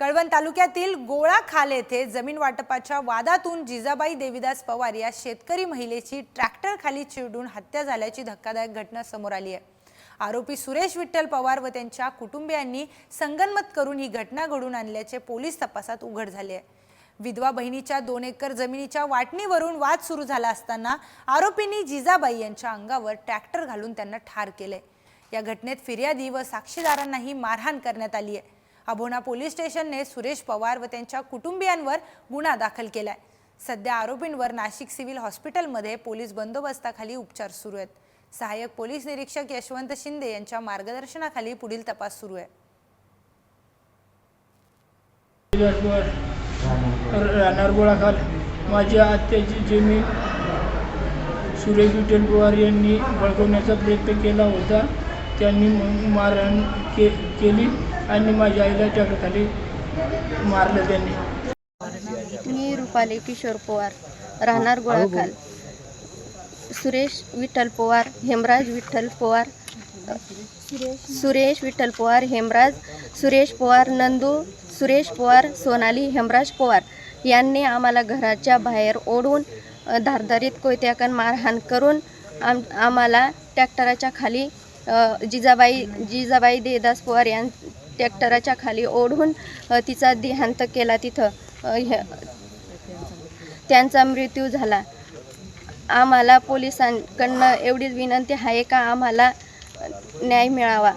कळवण तालुक्यातील गोळाखाल येथे जमीन वाटपाच्या वादातून जिजाबाई देविदास पवार या शेतकरी महिलेची ट्रॅक्टर खाली चिरडून हत्या झाल्याची धक्कादायक घटना समोर आली आहे. आरोपी सुरेश विठ्ठल पवार व त्यांच्या कुटुंबियांनी संगनमत करून ही घटना घडून आणल्याचे पोलीस तपासात उघड झाले आहे. विधवा बहिणीच्या दोन एकर जमिनीच्या वाटणीवरून वाद सुरू झाला असताना आरोपींनी जिजाबाई यांच्या अंगावर ट्रॅक्टर घालून त्यांना ठार केले. या घटनेत फिर्यादी व साक्षीदारांनाही मारहाण करण्यात आली आहे. अभोणा पोलीस स्टेशनने सुरेश पवार व त्यांच्या कुटुंबियांवर गुन्हा दाखल केलाय. सध्या आरोपींवर नाशिक सिव्हिल हॉस्पिटलमध्ये पोलीस बंदोबस्ताखाली उपचार सुरू आहेत. सहाय्यक पोलीस निरीक्षक यशवंत शिंदे यांच्या मार्गदर्शनाखाली पुढील तपास सुरू आहे. राहणार गोळाखाल माझ्या आत्याची जमीन सुरेश विठ्ठल पवार यांनी बळकवण्याचा प्रयत्न केला होता. त्यांनी मारहाण के केली. आणि माझ्या आईला ट्रॅक्टरखाली मारलं त्यांनी. मी रुपाली किशोर पवार राहणार गोळाखाल. सुरेश विठ्ठल पवार हेमराज विठ्ठल पवार सुरेश विठ्ठल पवार हेमराज सुरेश पवार नंदू सुरेश पवार सोनाली हेमराज पवार यांनी आम्हाला घराच्या बाहेर ओढून धारधारीत कोयत्याकन मारहाण करून आम आम्हाला ट्रॅक्टराच्या खाली जिजाबाई जिजाबाई देदास पवार यां ट्रॅक्टराच्या खाली ओढून तिचा देहांत केला तिथं. त्यांचा मृत्यू झाला. आम्हाला पोलिसांकडनं एवढीच विनंती आहे का आम्हाला न्याय मिळावा?